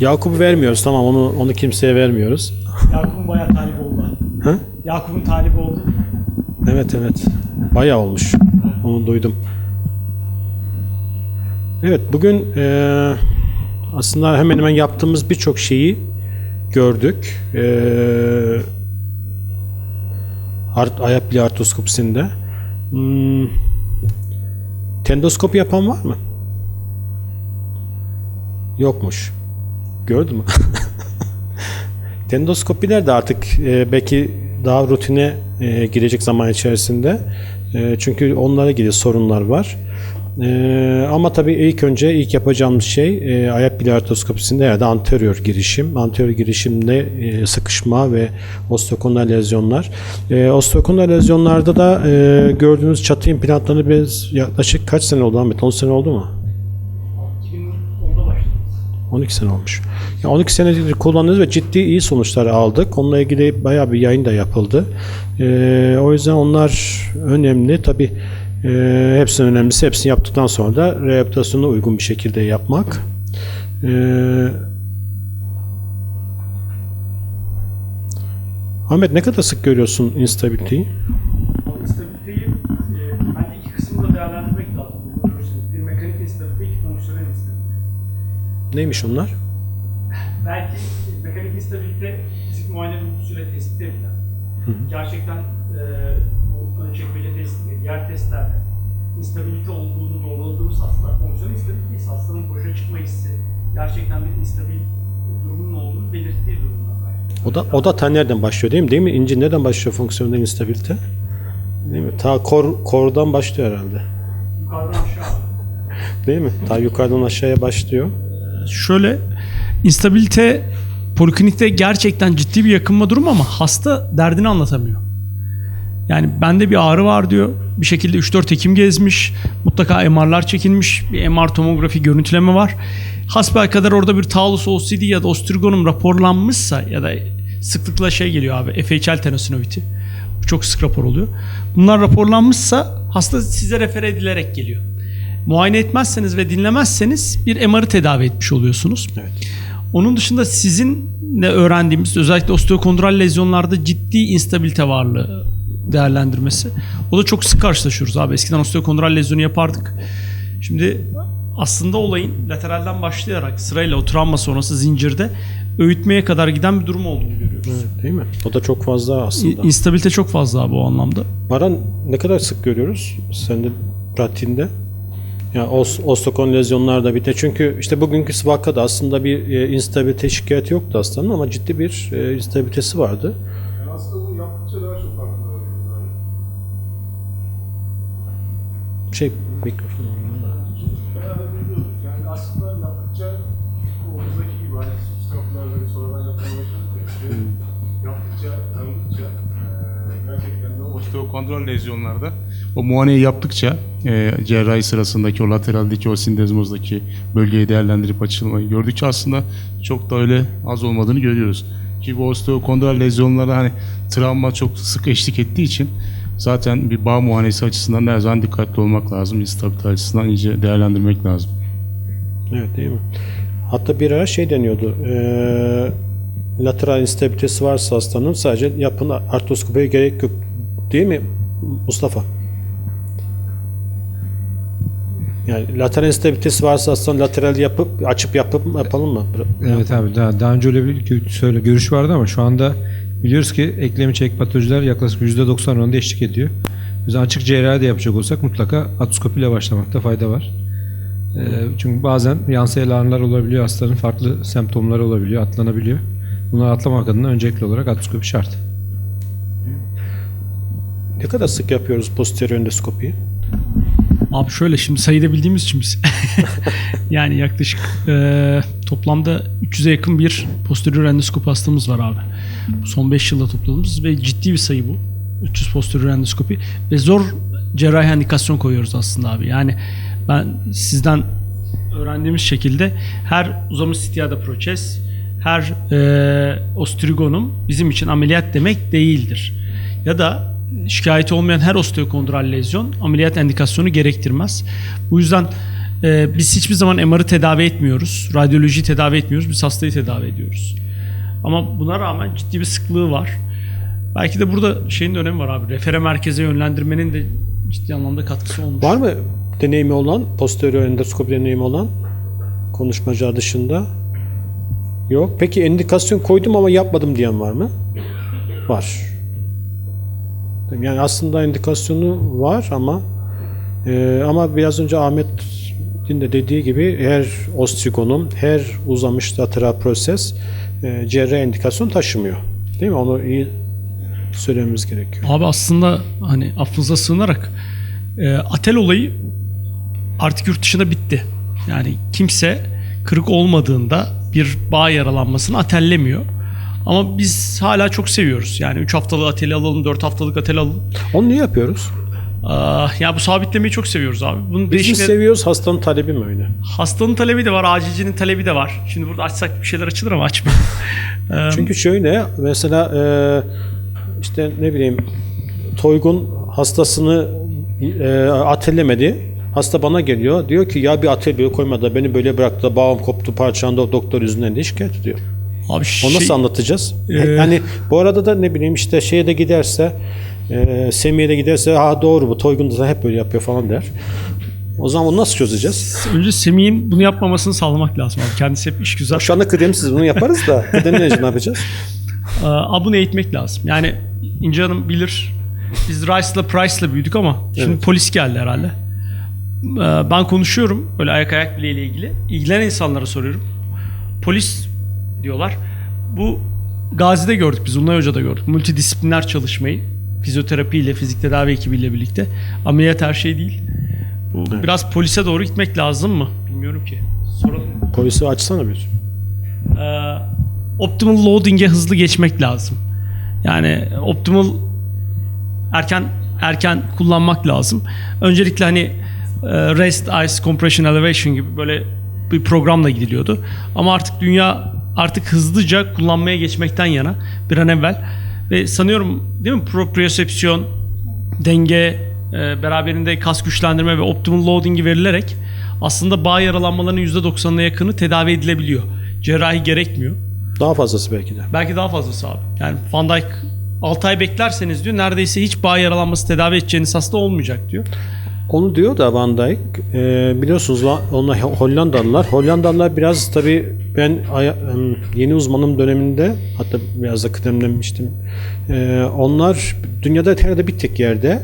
Yakup'u vermiyoruz tamam onu onu kimseye vermiyoruz. Yakup'un bayağı talip oldu. Hı? Yakup'un talibi oldu. Evet evet. Bayağı olmuş. Onu duydum. Evet bugün eee, aslında hemen hemen yaptığımız birçok şeyi gördük. Eee art, ayak bile artroskopisinde. Hmm, tendoskopi yapan var mı? Yokmuş. Gördün mü? Tendoskopiler de artık e, belki daha rutine e, girecek zaman içerisinde. E, çünkü onlara ilgili sorunlar var. E, ama tabii ilk önce ilk yapacağımız şey e, ayak ya da anterior girişim. Anterior girişimde e, sıkışma ve osteokondral lezyonlar. E, osteokondral lezyonlarda da e, gördüğünüz çatı implantlarını biz yaklaşık kaç sene oldu Ahmet? 10 sene oldu mu? 2010'da başladı. 12 sene olmuş. Ya 12 senedir kullanıyoruz ve ciddi iyi sonuçlar aldık. Onunla ilgili bayağı bir yayın da yapıldı. Ee, o yüzden onlar önemli. Tabi e, hepsinin önemlisi hepsini yaptıktan sonra da rehabilitasyona uygun bir şekilde yapmak. Ee, Ahmet ne kadar sık görüyorsun instabiliteyi? Ama instabiliteyi e, bence iki kısmını da değerlendirmek lazım. Bunu görürsünüz. Bir mekanik instabilite, iki fonksiyonel instabilite. Neymiş onlar? Belki mekanik instabilite fizik muayene bulgusuyla tespit edilen. Gerçekten e, bu ön çekmece testi ve diğer testlerde instabilite olduğunu doğruladığımız hastalar fonksiyonel instabilite ise hastanın boşa çıkma hissi gerçekten bir instabil durumunun olduğunu belirttiği durumlar. O da o da ta nereden başlıyor değil mi? Değil mi? İnci nereden başlıyor fonksiyonel instabilite? Değil mi? Ta kor kordan başlıyor herhalde. Yukarıdan aşağı. Değil mi? Ta yukarıdan aşağıya başlıyor. Şöyle instabilite poliklinikte gerçekten ciddi bir yakınma durumu ama hasta derdini anlatamıyor. Yani bende bir ağrı var diyor. Bir şekilde 3-4 hekim gezmiş. Mutlaka MR'lar çekilmiş. Bir MR tomografi görüntüleme var. Hasbelkader orada bir talus OCD ya da ostrigonum raporlanmışsa ya da sıklıkla şey geliyor abi FHL tenosinoviti. Bu çok sık rapor oluyor. Bunlar raporlanmışsa hasta size refer edilerek geliyor. Muayene etmezseniz ve dinlemezseniz bir MR'ı tedavi etmiş oluyorsunuz. Evet. Onun dışında sizin ne öğrendiğimiz özellikle osteokondral lezyonlarda ciddi instabilite varlığı değerlendirmesi. O da çok sık karşılaşıyoruz abi. Eskiden osteokondral lezyonu yapardık. Şimdi aslında olayın lateralden başlayarak sırayla o travma sonrası zincirde öğütmeye kadar giden bir durum olduğunu görüyoruz. Evet, değil mi? O da çok fazla aslında. İnstabilite çok fazla abi o anlamda. Baran ne kadar sık görüyoruz sende pratiğinde? Yani os, ostokon lezyonlarda bir de çünkü işte bugünkü vakada aslında bir e, instabilite şikayeti yoktu hastanın ama ciddi bir e, instabilitesi vardı. Yani aslında bu yaptıkça daha çok farkında oluyoruz yani. Şey mikrofon. Da. Yani aslında yaptıkça omuzdaki gibi hani substratlar böyle sonradan yapmaya başladık ya yaptıkça, tanıdıkça eee, gerçekten de osteokondral lezyonlarda o muayeneyi yaptıkça eee cerrahi sırasındaki o lateraldeki o sindezmozdaki bölgeyi değerlendirip açılmayı gördükçe aslında çok da öyle az olmadığını görüyoruz. Ki bu osteokondral lezyonlarda hani travma çok sık eşlik ettiği için zaten bir bağ muayenesi açısından da her zaman dikkatli olmak lazım. İstabilite açısından iyice değerlendirmek lazım. Evet değil mi? Hatta bir ara şey deniyordu. E, lateral instabilitesi varsa hastanın sadece yapın artroskopiye gerek yok. Değil mi Mustafa? Yani lateral instabilitesi varsa hastanın lateral yapıp açıp yapıp yapalım mı? Evet abi daha, daha önce öyle bir söyle görüş vardı ama şu anda biliyoruz ki eklem içerik patolojiler yaklaşık %90 oranında eşlik ediyor. Biz açık cerrahi de yapacak olsak mutlaka atoskopi ile başlamakta fayda var. Ee, çünkü bazen yansıyan ağrılar olabiliyor, hastanın farklı semptomları olabiliyor, atlanabiliyor. Bunları atlamak adına öncelikli olarak atoskopi şart. Ne kadar sık yapıyoruz posterior endoskopiyi? Abi şöyle şimdi sayıda bildiğimiz için biz yani yaklaşık e, toplamda 300'e yakın bir posterior endoskopi hastamız var abi. Son 5 yılda topladığımız ve ciddi bir sayı bu. 300 posterior endoskopi ve zor cerrahi indikasyon koyuyoruz aslında abi. Yani ben sizden öğrendiğimiz şekilde her uzamış sitiada proses, her e, ostrigonum bizim için ameliyat demek değildir. Ya da şikayeti olmayan her osteokondral lezyon ameliyat indikasyonu gerektirmez. Bu yüzden Ee, biz hiçbir zaman MR'ı tedavi etmiyoruz. Radyolojiyi tedavi etmiyoruz. Biz hastayı tedavi ediyoruz. Ama buna rağmen ciddi bir sıklığı var. Belki de burada şeyin de önemi var abi. Refere merkeze yönlendirmenin de ciddi anlamda katkısı olmuş. Var mı deneyimi olan, posterior endoskopi deneyimi olan konuşmacılar dışında? Yok. Peki endikasyon koydum ama yapmadım diyen var mı? Var. Yani aslında indikasyonu var ama e, ama biraz önce Ahmet'in de dediği gibi her osteokonum, her uzamış lateral proses e, cerrahi indikasyon taşımıyor. Değil mi? Onu iyi söylememiz gerekiyor. Abi aslında hani affınıza sığınarak e, atel olayı artık yurt dışında bitti. Yani kimse kırık olmadığında bir bağ yaralanmasını atellemiyor. Ama biz hala çok seviyoruz. Yani 3 haftalık ateli alalım, 4 haftalık atel alalım. Onu niye yapıyoruz? Ah, ya bu sabitlemeyi çok seviyoruz abi. Bunun Biz mi değişikleri- seviyoruz, hastanın talebi mi öyle? hastanın talebi de var, acilcinin talebi de var. Şimdi burada açsak bir şeyler açılır ama açma. Ee, Çünkü şöyle mesela e, işte ne bileyim Toygun hastasını e, atellemedi. Hasta bana geliyor. Diyor ki ya bir atel koymadı beni böyle bıraktı. Bağım koptu parçalandı doktor yüzünden diye şikayet ediyor. Abi Onu şey, nasıl anlatacağız? Ee, hani bu arada da ne bileyim işte şeye de giderse e, Semih'e de giderse ha doğru bu Toygun da hep böyle yapıyor falan der. O zaman onu nasıl çözeceğiz? önce Semih'in bunu yapmamasını sağlamak lazım abi. Kendisi hep iş güzel. Şu anda kıdemsiz bunu yaparız da kıdemli ne yapacağız? Abone eğitmek lazım. Yani İnce Hanım bilir. Biz Rice'la Price'la büyüdük ama şimdi Evet. polis geldi herhalde. Ben konuşuyorum böyle ayak ayak bileğiyle ilgili. İlgilenen insanlara soruyorum. Polis diyorlar. Bu Gazi'de gördük biz, Ulnay Hoca'da gördük. Multidisipliner çalışmayı. Fizyoterapiyle, fizik tedavi ekibiyle birlikte. Ameliyat her şey değil. Bu biraz polise doğru gitmek lazım mı? Bilmiyorum ki. Soralım. Polisi açsana bir. Ee, optimal loading'e hızlı geçmek lazım. Yani optimal erken erken kullanmak lazım. Öncelikle hani e, rest ice compression elevation gibi böyle bir programla gidiliyordu. Ama artık dünya artık hızlıca kullanmaya geçmekten yana bir an evvel ve sanıyorum değil mi propriosepsiyon denge e, beraberinde kas güçlendirme ve optimal loading'i verilerek aslında bağ yaralanmalarının %90'ına yakını tedavi edilebiliyor. Cerrahi gerekmiyor. Daha fazlası belki de. Belki daha fazlası abi. Yani Van Dijk 6 ay beklerseniz diyor neredeyse hiç bağ yaralanması tedavi edeceğiniz hasta olmayacak diyor. Onu diyor da Van Dijk. e, biliyorsunuz onlar Hollandalılar. Hollandalılar biraz tabii ben yeni uzmanım döneminde hatta biraz da kıdemlemiştim. E, onlar dünyada herhalde bir tek yerde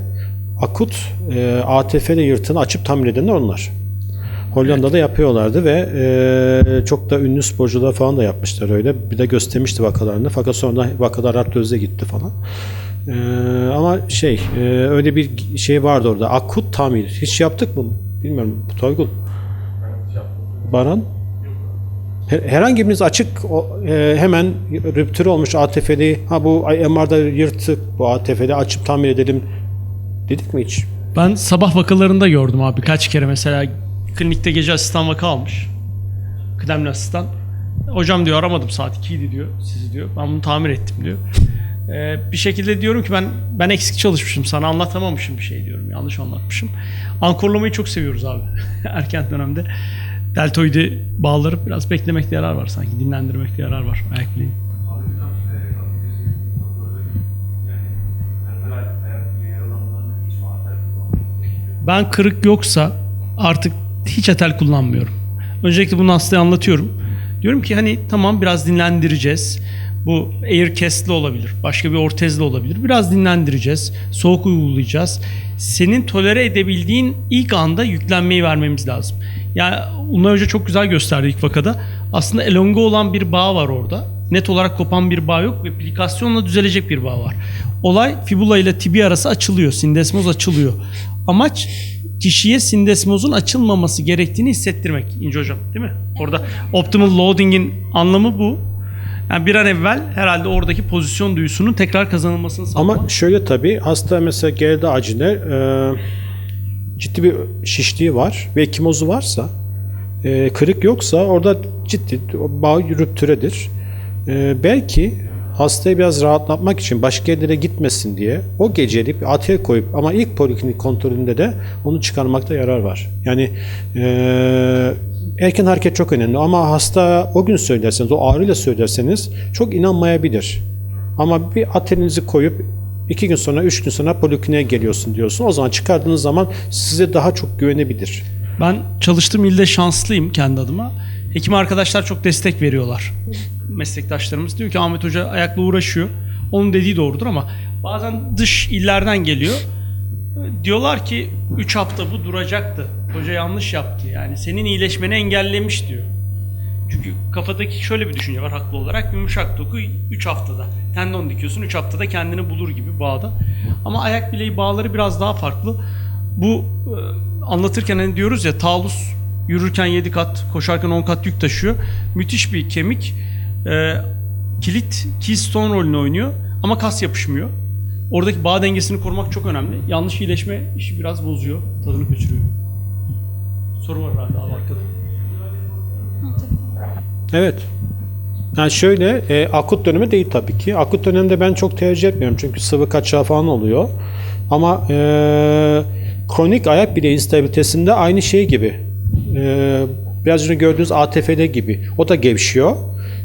akut e, ATF'de yırtığını açıp tamir edenler onlar. Hollanda'da yapıyorlardı ve e, çok da ünlü sporcular falan da yapmışlar öyle. Bir de göstermişti vakalarını. Fakat sonra vakalar artrozde gitti falan. E, ama şey e, öyle bir şey vardı orada. Akut tamir. Hiç yaptık mı? Bilmiyorum. Toygul. Baran? Her- Herhangi biriniz açık e, hemen rüptür olmuş ATF'li ha bu MR'da yırtık bu ATF'de açıp tamir edelim dedik mi hiç? Ben sabah vakalarında gördüm abi birkaç kere mesela klinikte gece asistan vaka almış. Kıdemli asistan. Hocam diyor aramadım saat 2'ydi diyor sizi diyor. Ben bunu tamir ettim diyor. Ee, bir şekilde diyorum ki ben ben eksik çalışmışım sana anlatamamışım bir şey diyorum. Yanlış anlatmışım. Ankorlamayı çok seviyoruz abi. Erken dönemde deltoidi bağları biraz beklemekte yarar var sanki. Dinlendirmekte yarar var ayak. Ben kırık yoksa artık hiç atel kullanmıyorum. Öncelikle bunu hastaya anlatıyorum. Diyorum ki hani tamam biraz dinlendireceğiz. Bu air cast'li olabilir. Başka bir ortezli olabilir. Biraz dinlendireceğiz. Soğuk uygulayacağız. Senin tolere edebildiğin ilk anda yüklenmeyi vermemiz lazım. Yani Unay Hoca çok güzel gösterdi ilk vakada. Aslında elonga olan bir bağ var orada. Net olarak kopan bir bağ yok ve plikasyonla düzelecek bir bağ var. Olay fibula ile tibi arası açılıyor. Sindesmoz açılıyor. Amaç kişiye sindesmozun açılmaması gerektiğini hissettirmek İnce Hocam değil mi? Orada optimal loading'in anlamı bu. Yani bir an evvel herhalde oradaki pozisyon duyusunun tekrar kazanılmasını sağlamak. Ama şöyle tabii hasta mesela geldi acile e, ciddi bir şişliği var ve ekimozu varsa e, kırık yoksa orada ciddi bağ rüptüredir. E, belki hastayı biraz rahatlatmak için başka yerlere gitmesin diye o gecelik ateye koyup ama ilk poliklinik kontrolünde de onu çıkarmakta yarar var. Yani eee, erken hareket çok önemli ama hasta o gün söylerseniz, o ağrıyla söylerseniz çok inanmayabilir. Ama bir atelinizi koyup iki gün sonra, üç gün sonra polikliniğe geliyorsun diyorsun. O zaman çıkardığınız zaman size daha çok güvenebilir. Ben çalıştığım ilde şanslıyım kendi adıma. Hekim arkadaşlar çok destek veriyorlar. Meslektaşlarımız diyor ki Ahmet Hoca ayakla uğraşıyor. Onun dediği doğrudur ama bazen dış illerden geliyor. Diyorlar ki 3 hafta bu duracaktı. Hoca yanlış yaptı. Yani senin iyileşmeni engellemiş diyor. Çünkü kafadaki şöyle bir düşünce var haklı olarak. Yumuşak doku 3 haftada. Tendon dikiyorsun 3 haftada kendini bulur gibi bağda. Ama ayak bileği bağları biraz daha farklı. Bu e, anlatırken hani diyoruz ya talus yürürken 7 kat, koşarken 10 kat yük taşıyor. Müthiş bir kemik. E, kilit keystone rolünü oynuyor ama kas yapışmıyor. Oradaki bağ dengesini korumak çok önemli. Yanlış iyileşme işi biraz bozuyor, tadını kaçırıyor. Soru var herhalde abi arkada. Evet. Yani şöyle e, akut dönemi değil tabii ki. Akut dönemde ben çok tercih etmiyorum çünkü sıvı kaçağı falan oluyor. Ama e, kronik ayak bileği instabilitesinde aynı şey gibi. E, biraz önce gördüğünüz ATF'de gibi. O da gevşiyor.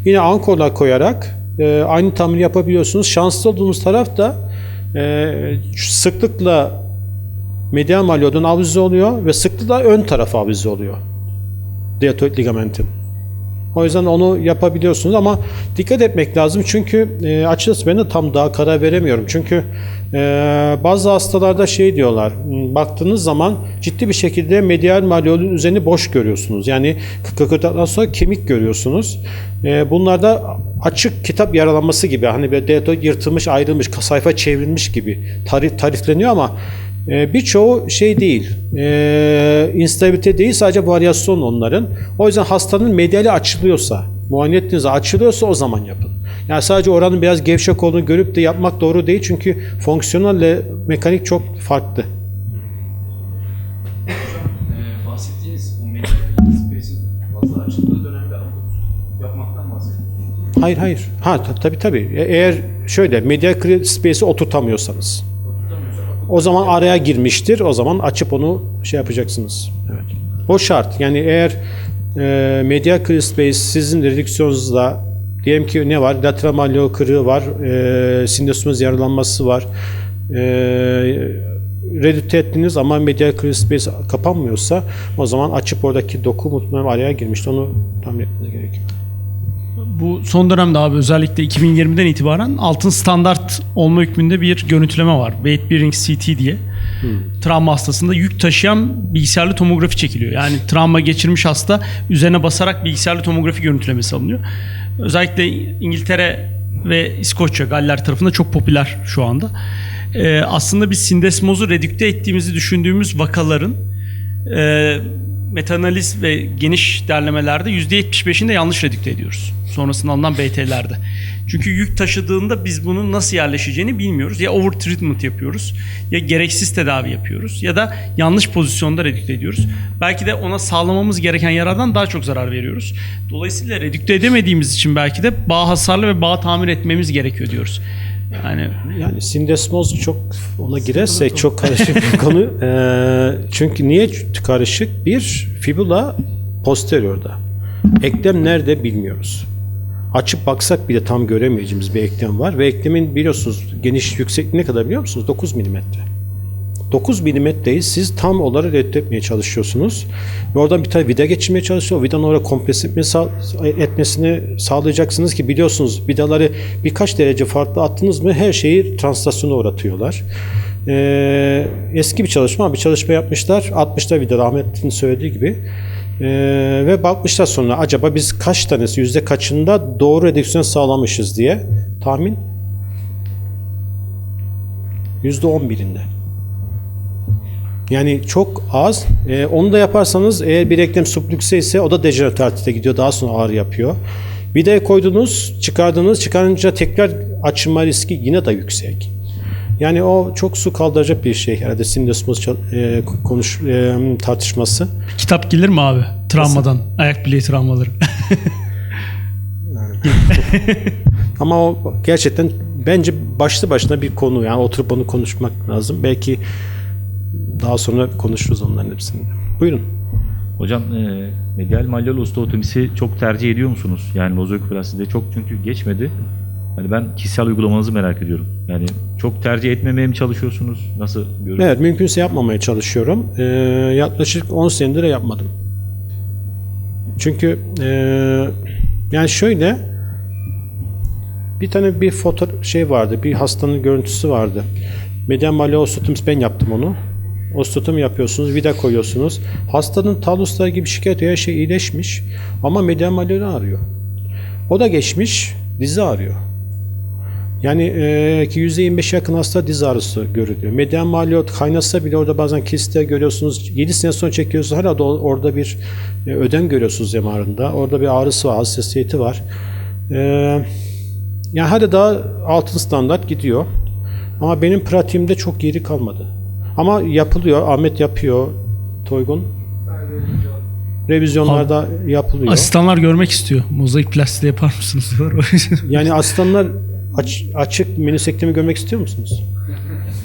Yine ankorlar koyarak e, aynı tamir yapabiliyorsunuz. Şanslı olduğunuz taraf da e, sıklıkla medial malyodun avize oluyor ve sıklıkla ön taraf avize oluyor. Deltoid ligamentin. O yüzden onu yapabiliyorsunuz ama dikkat etmek lazım çünkü e, açıkçası ben de tam daha karar veremiyorum. Çünkü e, bazı hastalarda şey diyorlar, m, baktığınız zaman ciddi bir şekilde medial malleolün üzerini boş görüyorsunuz. Yani kıkırtıktan sonra kemik görüyorsunuz. E, bunlarda açık kitap yaralanması gibi hani böyle deltoid yırtılmış, ayrılmış, sayfa çevrilmiş gibi tarif, tarifleniyor ama e, birçoğu şey değil, e, instabilite değil sadece varyasyon onların. O yüzden hastanın medyali açılıyorsa, muayene ettiğinizde açılıyorsa o zaman yapın. Yani sadece oranın biraz gevşek olduğunu görüp de yapmak doğru değil çünkü fonksiyonelle mekanik çok farklı. Ee, bahsettiniz. Hayır hayır. Ha ta- tabii tabii. E- Eğer şöyle medial clear space'i oturtamıyorsanız o zaman araya girmiştir. O zaman açıp onu şey yapacaksınız. Evet. O şart. Yani eğer e, clear space sizin redüksiyonunuzda diyelim ki ne var? Lateral malleol kırığı var. E, sinüsümüz yaralanması var. E, redükte ettiniz ama medial space kapanmıyorsa o zaman açıp oradaki doku muhtemelen araya girmiştir. Onu tahmin etmeniz gerekiyor. Bu son dönemde abi özellikle 2020'den itibaren altın standart olma hükmünde bir görüntüleme var. Weight Bearing CT diye. Travma hastasında yük taşıyan bilgisayarlı tomografi çekiliyor. Yani travma geçirmiş hasta üzerine basarak bilgisayarlı tomografi görüntülemesi alınıyor. Özellikle İngiltere ve İskoçya, Galler tarafında çok popüler şu anda. Ee, aslında biz sindesmozu redükte ettiğimizi düşündüğümüz vakaların e, metanaliz ve geniş derlemelerde %75'ini de yanlış redükte ediyoruz. Sonrasında alınan BT'lerde. Çünkü yük taşıdığında biz bunun nasıl yerleşeceğini bilmiyoruz. Ya over treatment yapıyoruz ya gereksiz tedavi yapıyoruz ya da yanlış pozisyonda redükte ediyoruz. Belki de ona sağlamamız gereken yarardan daha çok zarar veriyoruz. Dolayısıyla redükte edemediğimiz için belki de bağ hasarlı ve bağ tamir etmemiz gerekiyor diyoruz. Yani Yani sindesmoz çok ona girersek çok karışık bir konu. Ee, çünkü niye karışık? Bir, fibula posteriorda. Eklem nerede bilmiyoruz. Açıp baksak bile tam göremeyeceğimiz bir eklem var ve eklemin biliyorsunuz geniş yüksekliği ne kadar biliyor musunuz? 9 milimetre. 9 milimetreyi siz tam olarak reddetmeye çalışıyorsunuz. Ve oradan bir tane vida geçirmeye çalışıyor. Vidanın oraya kompres etmesini sağlayacaksınız ki biliyorsunuz vidaları birkaç derece farklı attınız mı her şeyi translasyona uğratıyorlar. Ee, eski bir çalışma bir çalışma yapmışlar. 60'ta vida Ahmet'in söylediği gibi. Ee, ve bakmışlar sonra acaba biz kaç tanesi yüzde kaçında doğru redüksiyon sağlamışız diye tahmin yüzde on birinde. Yani çok az. Ee, onu da yaparsanız eğer bir eklem sublükse ise o da dejeneratif gidiyor. Daha sonra ağrı yapıyor. Vidaya koydunuz, çıkardınız. Çıkarınca tekrar açılma riski yine de yüksek. Yani o çok su kaldıracak bir şey herhalde sindesmoz çal- e, konuş e, tartışması. kitap gelir mi abi? Travmadan. Ayak bileği travmaları. Ama o gerçekten bence başlı başına bir konu. Yani oturup onu konuşmak lazım. Belki daha sonra konuşuruz onların hepsini. Buyurun. Hocam e, medial malleol osteotomisi çok tercih ediyor musunuz? Yani mozoikoplaside çok çünkü geçmedi. Hani ben kişisel uygulamanızı merak ediyorum. Yani çok tercih etmemeye mi çalışıyorsunuz? Nasıl görüyorsunuz? Evet mümkünse yapmamaya çalışıyorum. Ee, yaklaşık 10 senedir yapmadım. Çünkü ee, yani şöyle bir tane bir foto şey vardı. Bir hastanın görüntüsü vardı. Medial malleol osteotomisi ben yaptım onu. Osteotomi yapıyorsunuz, vida koyuyorsunuz. Hastanın talusları gibi şikayet her şey iyileşmiş ama medial malleolü ağrıyor. O da geçmiş, dizi ağrıyor. Yani e, ki %25 yakın hasta diz ağrısı görülüyor. Medial malleol kaynasa bile orada bazen kiste görüyorsunuz. 7 sene sonra çekiyorsunuz. Hala da orada bir e, ödem görüyorsunuz MR'ında. Orada bir ağrısı var, hassasiyeti var. E, yani hadi daha altın standart gidiyor. Ama benim pratiğimde çok geri kalmadı. Ama yapılıyor. Ahmet yapıyor. Toygun. Revizyonlarda yapılıyor. Asistanlar görmek istiyor. Mozaik plastiği yapar mısınız? Yani aslanlar aç, açık menüsektemi görmek istiyor musunuz?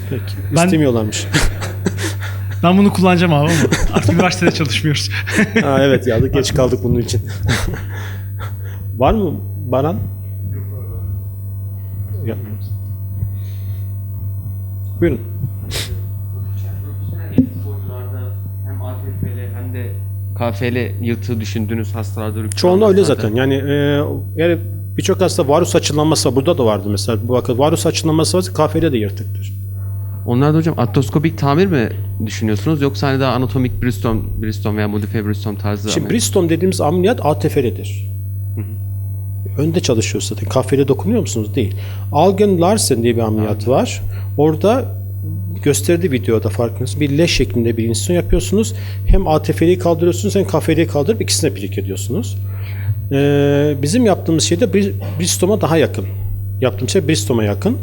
Peki. Ben- İstemiyorlarmış. ben bunu kullanacağım abi ama artık üniversitede çalışmıyoruz. ha, evet ya geç kaldık bunun için. Var mı Baran? Yapmıyoruz. Buyurun. De KF'li yırtığı düşündüğünüz hastalarda Çoğunda öyle zaten. Yani e, eğer birçok hasta varus açılanması var. Burada da vardı mesela. Bu vakit varus açılanması varsa kafede de yırtıktır. Onlar da hocam artroskopik tamir mi düşünüyorsunuz yoksa hani daha anatomik Briston, Briston veya modifiye Briston tarzı Şimdi mı? Briston dediğimiz ameliyat ATF'lidir. Önde çalışıyor zaten. Kafede dokunuyor musunuz? Değil. Algen Larsen diye bir ameliyat var. Orada gösterdiği videoda farkınız bir leş şeklinde bir insülasyon yapıyorsunuz. Hem ATF'liyi kaldırıyorsunuz hem KF'liyi kaldırıp ikisine birlik ediyorsunuz. Ee, bizim yaptığımız şey de Bri- Bristol'a daha yakın. Yaptığımız şey Bristol'a yakın.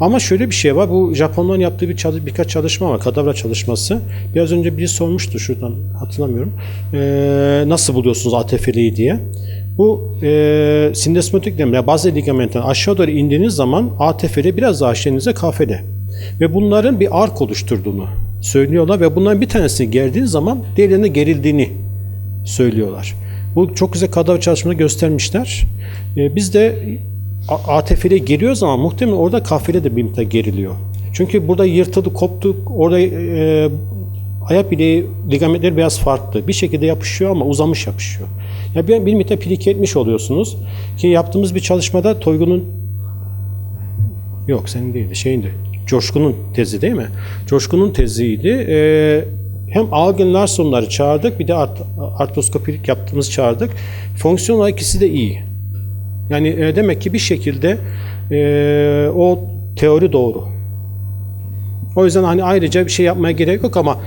Ama şöyle bir şey var. Bu Japonların yaptığı bir çalış- birkaç çalışma var. Kadavra çalışması. Biraz önce biri sormuştu şuradan hatırlamıyorum. Ee, nasıl buluyorsunuz ATF'liyi diye. Bu e, sindesmotik demir, bazı ligamentten aşağı doğru indiğiniz zaman ATF'li biraz daha aşağınıza KF'li. Ve bunların bir ark oluşturduğunu söylüyorlar ve bunların bir tanesini gerdiğiniz zaman diğerlerine gerildiğini söylüyorlar. Bu çok güzel kadavra çalışmaları göstermişler. Ee, biz de A- ATF'li geliyoruz ama muhtemelen orada kafile de bir miktar geriliyor. Çünkü burada yırtıldı, koptu, orada e, ayak bileği ligamentleri biraz farklı. Bir şekilde yapışıyor ama uzamış yapışıyor. Ya bir, bir miktar etmiş oluyorsunuz. Ki yaptığımız bir çalışmada Toygun'un yok senin değildi şeyindi. Coşkun'un tezi değil mi? Coşkun'un teziydi. Ee, hem Algen Larsson'ları çağırdık bir de art, artroskopik yaptığımız çağırdık. Fonksiyon olarak ikisi de iyi. Yani e, demek ki bir şekilde e, o teori doğru. O yüzden hani ayrıca bir şey yapmaya gerek yok ama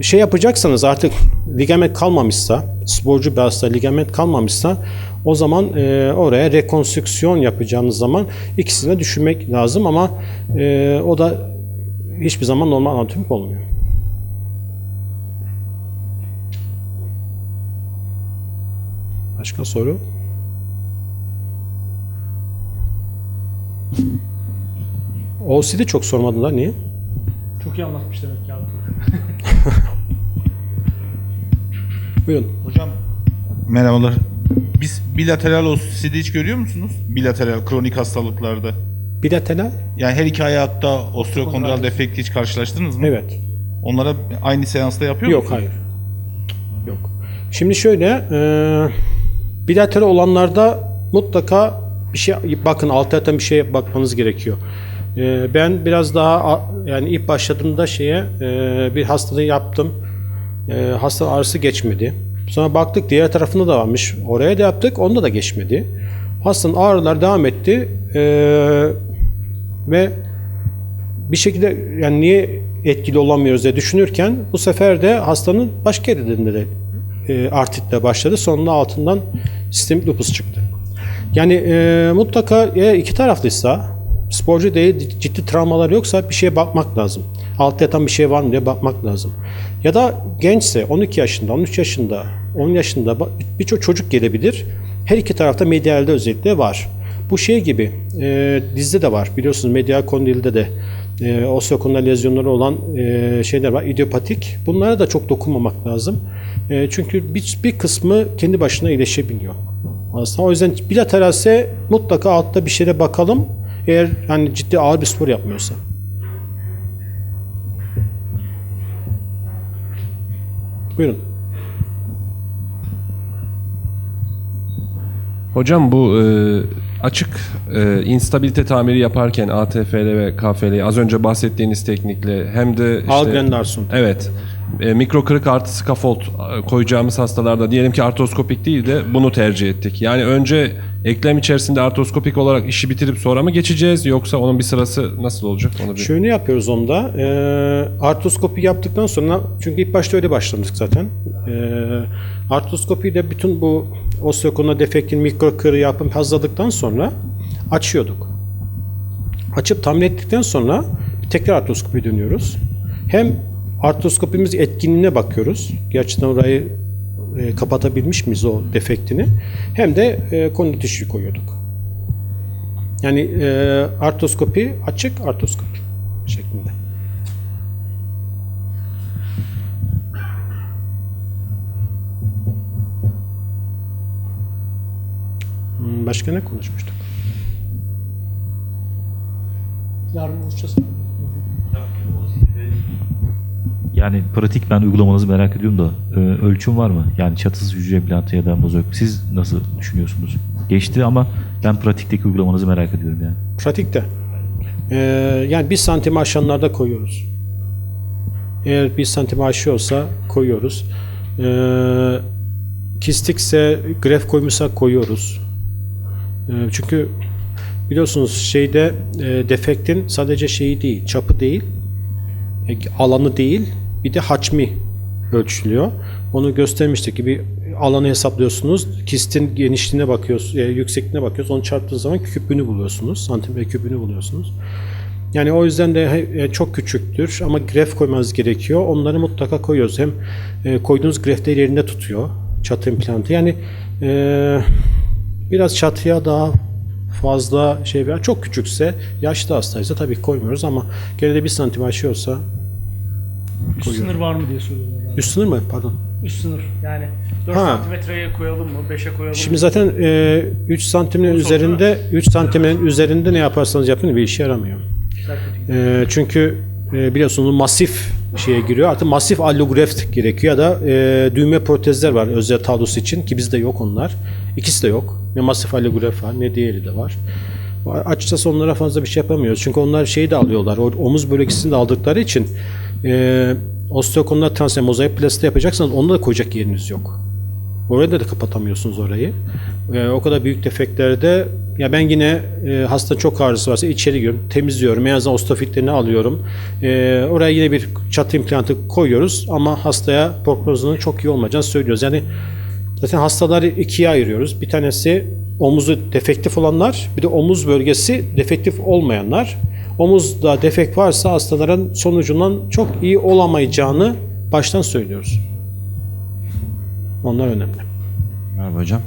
şey yapacaksanız artık ligament kalmamışsa, sporcu bir hasta ligament kalmamışsa o zaman e, oraya rekonstrüksiyon yapacağınız zaman ikisini de düşünmek lazım ama e, o da hiçbir zaman normal anatomik olmuyor. Başka soru? OCD çok sormadılar. Niye? Çok iyi anlatmış demek ki. Buyurun. Hocam merhabalar. Biz bilateral OCD hiç görüyor musunuz? Bilateral kronik hastalıklarda. Bilateral? Yani her iki ayakta osteokondral defekti hiç karşılaştınız mı? Evet. Onlara aynı seansta yapıyor Yok musunuz? hayır. Yok. Şimdi şöyle e, bilateral olanlarda mutlaka bir şey bakın alternatif bir şeye bakmanız gerekiyor. E, ben biraz daha yani ilk başladığımda şeye e, bir hastalığı yaptım. E, hasta ağrısı geçmedi. Sonra baktık diğer tarafında da varmış. Oraya da yaptık. Onda da geçmedi. Hastanın ağrılar devam etti. E, ve bir şekilde yani niye etkili olamıyoruz diye düşünürken bu sefer de hastanın başka yerlerinde de e, artritle başladı. Sonunda altından sistemik lupus çıktı. Yani e, mutlaka eğer iki taraflıysa sporcu değil ciddi travmalar yoksa bir şeye bakmak lazım. Altta yatan bir şey var mı diye bakmak lazım. Ya da gençse 12 yaşında, 13 yaşında, 10 yaşında birçok çocuk gelebilir. Her iki tarafta medyalde özellikle var. Bu şey gibi, e, dizde de var biliyorsunuz medial kondilde de e, osteokondil lezyonları olan e, şeyler var, idiopatik. Bunlara da çok dokunmamak lazım. E, çünkü bir, bir kısmı kendi başına iyileşebiliyor. Aslında o yüzden bilateralse mutlaka altta bir şeye bakalım. Eğer hani ciddi ağır bir spor yapmıyorsa. Buyurun. Hocam bu e, açık e, instabilite tamiri yaparken ATFL ve KFL az önce bahsettiğiniz teknikle hem de işte, Algren Larson. Evet. E, mikro kırık artı skafold e, koyacağımız hastalarda diyelim ki artroskopik değil de bunu tercih ettik. Yani önce eklem içerisinde artroskopik olarak işi bitirip sonra mı geçeceğiz yoksa onun bir sırası nasıl olacak? Onu bir... Şöyle yapıyoruz onda. E, artroskopi yaptıktan sonra çünkü ilk başta öyle başlamıştık zaten. E, artroskopiyi de bütün bu osteokondil defektin mikro kırığı yapıp hazırladıktan sonra açıyorduk. Açıp tamir ettikten sonra tekrar artroskopi dönüyoruz. Hem artroskopimiz etkinliğine bakıyoruz. Gerçekten orayı e, kapatabilmiş miyiz o defektini? Hem de e, kondil tişüyü koyuyorduk. Yani e, artroskopi açık artroskopi şeklinde. Hmm, Başka ne konuşmuştuk? Yarın buluşacağız. Yani pratik ben uygulamanızı merak ediyorum da e, ölçüm var mı? Yani çatısız hücre implantı ya da mozaik. Siz nasıl düşünüyorsunuz? Geçti ama ben pratikteki uygulamanızı merak ediyorum yani. Pratikte. Ee, yani bir santim aşanlarda koyuyoruz. Eğer bir santim aşıyorsa koyuyoruz. Ee, kistikse gref koymuşsak koyuyoruz. Ee, çünkü biliyorsunuz şeyde e, defektin sadece şeyi değil, çapı değil, e, alanı değil, bir de hacmi ölçülüyor. Onu göstermiştik ki bir alanı hesaplıyorsunuz. Kistin genişliğine bakıyorsunuz, e, yüksekliğine bakıyorsunuz. Onu çarptığınız zaman küpünü buluyorsunuz. Santimetre küpünü buluyorsunuz. Yani o yüzden de e, çok küçüktür ama gref koymanız gerekiyor. Onları mutlaka koyuyoruz. Hem e, koyduğunuz grefler yerinde tutuyor. Çatı implantı. Yani e, biraz çatıya daha fazla şey ver. Çok küçükse, yaşlı hastaysa tabii koymuyoruz ama gene bir santim aşıyorsa Üst sınır var mı diye soruyorlar. abi. üst sınır mı? Pardon. Üst sınır yani 4 Ha. santimetreye koyalım mı? 5'e koyalım Şimdi mı? zaten e, 3 santimin üzerinde 3 santimin üzerinde ne yaparsanız yapın bir işe yaramıyor. E, çünkü e, biliyorsunuz masif şeye giriyor. Artık masif allograft gerekiyor ya da e, düğme protezler var özel talus için ki bizde yok onlar. İkisi de yok. Ne masif allograf var ne diğeri de var. Açıkçası onlara fazla bir şey yapamıyoruz. Çünkü onlar şeyi de alıyorlar. Omuz bölgesini de aldıkları için e, osteokondil transfer mozaik plasti yapacaksanız onu da koyacak yeriniz yok. Orada da kapatamıyorsunuz orayı. Ee, o kadar büyük defeklerde ya ben yine e, hasta çok ağrısı varsa içeri giriyorum, temizliyorum. En azından osteofitlerini alıyorum. Ee, oraya yine bir çatı implantı koyuyoruz ama hastaya prognozunun çok iyi olmayacağını söylüyoruz. Yani zaten hastaları ikiye ayırıyoruz. Bir tanesi omuzu defektif olanlar, bir de omuz bölgesi defektif olmayanlar. Omuzda defekt varsa hastaların sonucundan çok iyi olamayacağını baştan söylüyoruz. Onlar önemli. Merhaba hocam.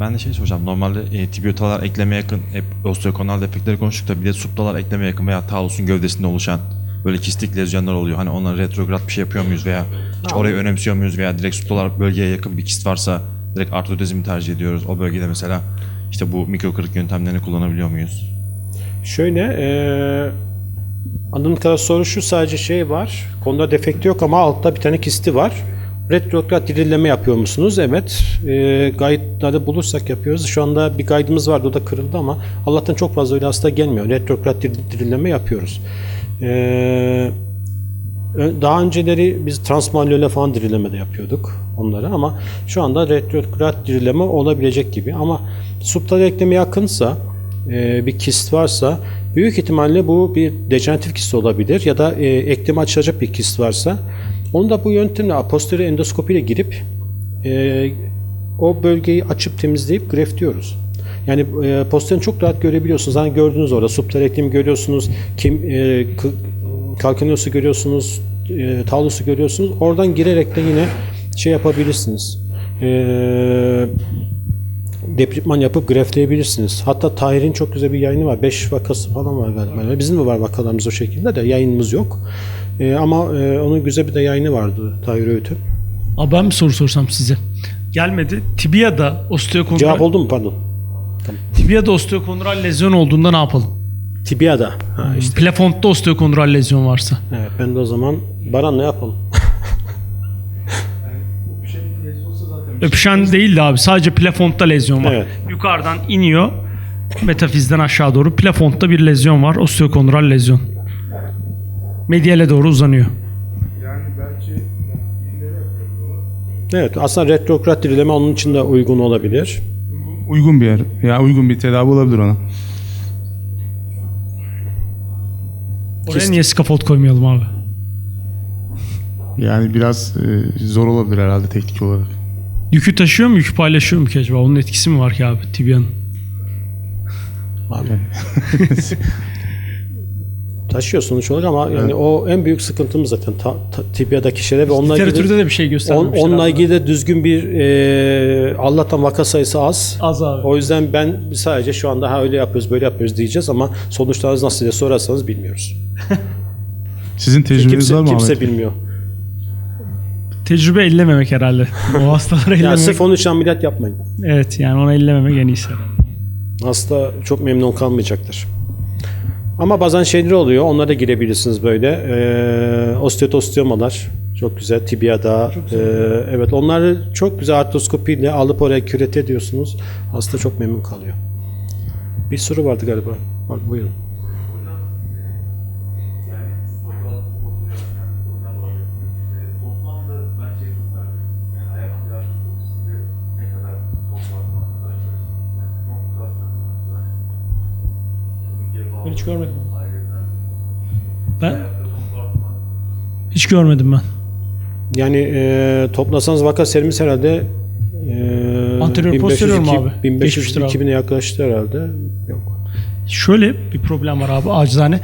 Ben de şey soracağım. Normalde e, tibiotalar ekleme yakın, hep osteokondal defektleri konuştuk da bir de subtalar ekleme yakın veya talusun gövdesinde oluşan böyle kistik lezyonlar oluyor. Hani onlara retrograd bir şey yapıyor muyuz veya hiç orayı önemsiyor muyuz veya direkt subtalar bölgeye yakın bir kist varsa direkt artrodezi mi tercih ediyoruz? O bölgede mesela işte bu mikro kırık yöntemlerini kullanabiliyor muyuz? Şöyle, eee anladığım kadar soru şu sadece şey var. Konuda defekti yok ama altta bir tane kisti var. Retrograd dirilleme yapıyor musunuz? Evet. E, guide'larda bulursak yapıyoruz. Şu anda bir guide'ımız vardı o da kırıldı ama Allah'tan çok fazla öyle hasta gelmiyor. Retrograd dir- dirilleme yapıyoruz. Eee Daha önceleri biz transmanuele falan dirilleme de yapıyorduk onları ama şu anda retrograd dirilleme olabilecek gibi ama subtal ekleme yakınsa e, bir kist varsa büyük ihtimalle bu bir dejeneratif kist olabilir ya da e, eklemi açılacak bir kist varsa onu da bu yöntemle posterior endoskopiyle girip e, o bölgeyi açıp temizleyip greftiyoruz. Yani e, çok rahat görebiliyorsunuz. Hani gördünüz orada subtal eklemi görüyorsunuz, kim e, kalkanyosu görüyorsunuz, e, tavlusu görüyorsunuz. Oradan girerek de yine şey yapabilirsiniz. E, depritman yapıp grefleyebilirsiniz. Hatta Tahir'in çok güzel bir yayını var. 5 vakası falan var galiba. Bizim de var vakalarımız o şekilde de yayınımız yok. Ee, ama e, onun güzel bir de yayını vardı Tahir Öğüt'ün. Abi ben bir soru sorsam size. Gelmedi. Tibia'da osteokondral, Cevap oldu mu pardon? tibia'da osteokondral lezyon olduğunda ne yapalım? Tibia'da. Ha, işte. Plafontta osteokondral lezyon varsa. Evet, ben de o zaman Baran ne yapalım? Öpüşen değildi abi. Sadece plafontta lezyon var. Evet. Yukarıdan iniyor. Metafizden aşağı doğru. Plafontta bir lezyon var. Osteokondral lezyon. Medyale doğru uzanıyor. Evet aslında retrograd dirileme onun için de uygun olabilir. Uygun bir yer. Ya uygun bir tedavi olabilir ona. Oraya niye skafold koymayalım abi? Yani biraz e, zor olabilir herhalde teknik olarak. Yükü taşıyor mu? Yükü paylaşıyor mu ki acaba? Onun etkisi mi var ki abi tibia'nın? Taşıyor sonuç olarak ama yani o en büyük sıkıntımız zaten ta, ta, tibiadaki şeyler ve onunla ilgili, de bir şey on, onunla ilgili de düzgün bir e, Allah'tan vaka sayısı az. Az abi. O yüzden ben sadece şu anda ha öyle yapıyoruz böyle yapıyoruz diyeceğiz ama sonuçlarınız nasıl diye sorarsanız bilmiyoruz. Sizin tecrübeniz Kimse, var mı kimse Ahmet? Bilmiyor. Tecrübe ellememek herhalde. O hastaları Yani ellememek. sırf onun için ameliyat yapmayın. Evet yani onu ellememek en iyisi. Hasta çok memnun kalmayacaktır. Ama bazen şeyler oluyor. Onlara da girebilirsiniz böyle. Ee, osteotostomalar. Çok güzel. Tibiada. ee, evet onları çok güzel artroskopiyle alıp oraya kürete ediyorsunuz. Hasta çok memnun kalıyor. Bir soru vardı galiba. Bak buyurun. Hiç görmedim. Ben hiç görmedim ben. Yani ee, toplasanız vaka serimiz herhalde ee, Anterior posterior mu abi? 1500 Geçmiştir abi. 2000'e yaklaştı herhalde. Yok. Şöyle bir problem var abi acizane.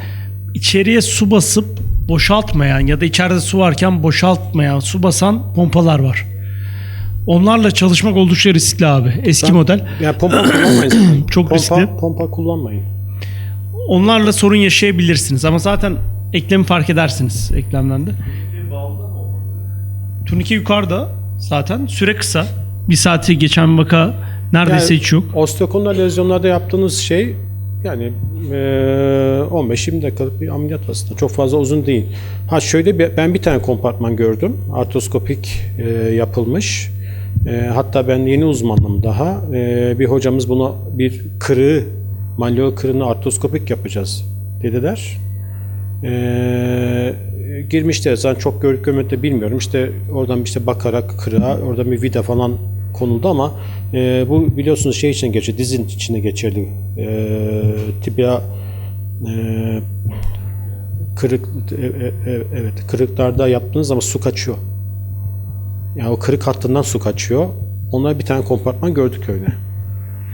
İçeriye su basıp boşaltmayan ya da içeride su varken boşaltmayan su basan pompalar var. Onlarla çalışmak oldukça riskli abi. Eski Ben- model. Yani pompa kullanmayın. Çok pompa, riskli. Pompa kullanmayın. Onlarla sorun yaşayabilirsiniz ama zaten eklemi fark edersiniz eklemden de. Turnike yukarıda zaten süre kısa. Bir saati geçen vaka neredeyse Yani hiç yok. Osteokondral lezyonlarda yaptığınız şey yani eee, 15-20 dakikalık bir ameliyat aslında. Çok fazla uzun değil. Ha şöyle bir, ben bir tane kompartman gördüm. Artroskopik eee, yapılmış. Eee, hatta ben yeni uzmanım daha. Eee, bir hocamız buna bir kırığı, malleol kırığını artroskopik yapacağız dediler. Eee girmişler zaten çok gördük görmedi bilmiyorum. İşte oradan işte bakarak kırığa orada bir vida falan konuldu ama e, bu biliyorsunuz şey için geçiyor dizin içine geçerli e, tibia e, kırık e, e, e, evet kırıklarda yaptığınız zaman su kaçıyor. Yani o kırık hattından su kaçıyor. Onlara bir tane kompartman gördük öyle.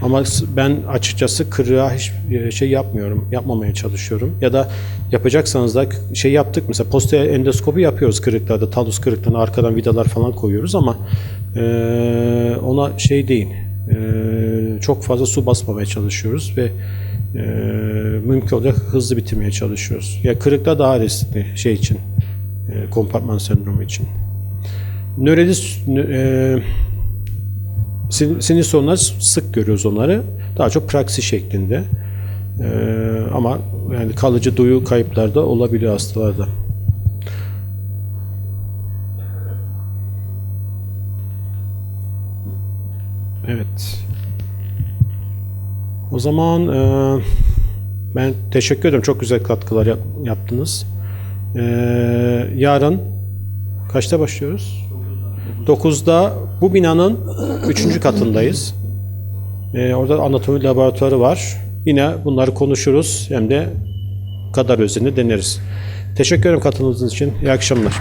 Ama ben açıkçası kırığa hiç e, şey yapmıyorum, yapmamaya çalışıyorum. Ya da yapacaksanız da şey yaptık mesela poste endoskopi yapıyoruz kırıklarda, talus kırıklarına arkadan vidalar falan koyuyoruz ama e, ona şey değil, e, çok fazla su basmamaya çalışıyoruz ve e, mümkün olacak hızlı bitirmeye çalışıyoruz. Ya kırıkta daha riskli şey için, e, kompartman sendromu için. Nörelis, nö- e, Sin- Sinir sorunları sık görüyoruz onları. Daha çok praksi şeklinde. Ee, ama yani kalıcı duyu kayıpları da olabiliyor hastalarda. Evet. O zaman e, ben teşekkür ederim. Çok güzel katkılar yap- yaptınız. Ee, yarın kaçta başlıyoruz? 9'da bu binanın 3. katındayız. Ee, orada anatomi laboratuvarı var. Yine bunları konuşuruz hem de kadar özelini deneriz. Teşekkür ederim katıldığınız için. İyi akşamlar.